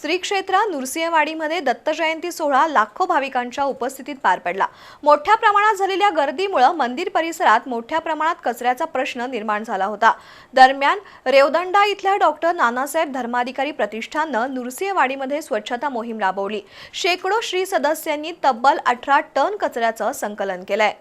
श्री क्षेत्र नृसिंहवाडीमध्ये दत्त जयंती सोहळा लाखो भाविकांच्या उपस्थितीत पार पडला. मोठ्या प्रमाणात झालेल्या गर्दीमुळे मंदिर परिसरात मोठ्या प्रमाणात कचऱ्याचा प्रश्न निर्माण झाला होता. दरम्यान रेवदंडा इथल्या डॉक्टर नानासाहेब धर्माधिकारी प्रतिष्ठाननं नृसिंहवाडीमध्ये स्वच्छता मोहीम राबवली. शेकडो श्री सदस्यांनी तब्बल अठरा टन कचऱ्याचं संकलन केलंय.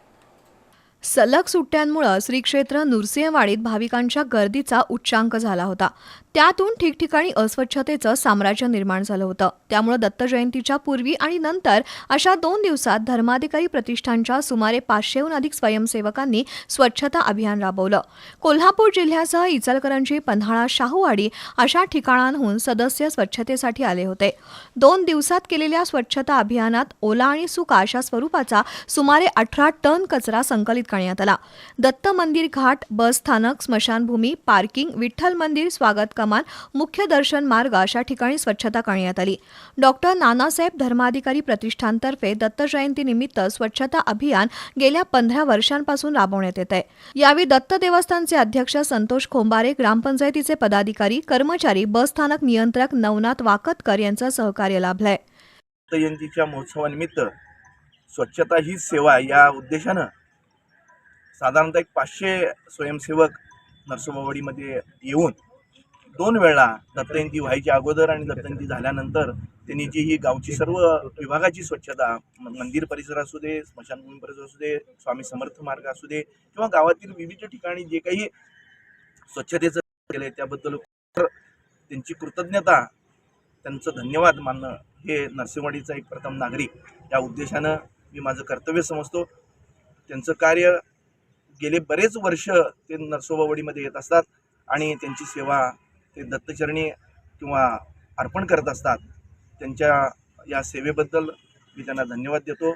सलग सुट्ट्यांमुळं श्री क्षेत्र नृसिंहवाडीत भाविकांच्या गर्दीचा उच्चांक झाला होता. त्यातून ठिकठिकाणी अस्वच्छतेचं साम्राज्य निर्माण झालं होतं. त्यामुळं दत्त जयंतीच्या पूर्वी आणि नंतर अशा दोन दिवसात धर्माधिकारी प्रतिष्ठानच्या सुमारे पाचशेहून अधिक स्वयंसेवकांनी स्वच्छता अभियान राबवलं. कोल्हापूर जिल्ह्यासह इचलकरंजी पन्हाळा शाहूवाडी अशा ठिकाणांहून सदस्य स्वच्छतेसाठी आले होते. दोन दिवसात केलेल्या स्वच्छता अभियानात ओला आणि सुका अशा स्वरूपाचा सुमारे अठरा टन कचरा संकलित करण्यात आला. दत्त मंदिर घाट बस स्थानक स्मशानभूमी पार्किंग विठ्ठल मंदिर स्वागत कमान मुख्य दर्शन मार्ग अशा ठिकाणी स्वच्छता करण्यात आली. डॉक्टर नानासाहेब धर्माधिकारी प्रतिष्ठानतर्फे दत्त जयंतीनिमित्त स्वच्छता अभियान गेल्या पंधरा वर्षांपासून राबवण्यात येत आहे. यावेळी दत्त देवस्थानचे अध्यक्ष संतोष खोंबारे ग्रामपंचायतीचे पदाधिकारी कर्मचारी बस स्थानक नियंत्रक नवनाथ वाकतकर यांचं सहकार्य लाभलंय. दत्त जयंतीच्या महोत्सवानिमित्त स्वच्छता ही सेवा या उद्देशानं साधारणतः एक पाचशे स्वयंसेवक नरसोबावाडीमध्ये येऊन दोन वेळा दत्तजयंती व्हायच्या अगोदर आणि दत्तजयंती झाल्यानंतर त्यांनी जी ही गावची सर्व विभागाची स्वच्छता मंदिर परिसर असू दे स्मशानभूमी परिसर असू दे स्वामी समर्थ मार्ग असू दे किंवा गावातील विविध ठिकाणी जे काही स्वच्छतेचं केलं त्याबद्दल त्यांची कृतज्ञता त्यांचं धन्यवाद मानणं हे नरसिंहवाडीचा एक प्रथम नागरिक या उद्देशानं मी माझं कर्तव्य समजतो. त्यांचं कार्य गेले बरेच वर्ष ते नरसोबावडीमध्ये येत असतात आणि त्यांची सेवा ते दत्तचरणी किंवा अर्पण करत असतात. त्यांच्या या सेवेबद्दल मी त्यांना धन्यवाद देतो.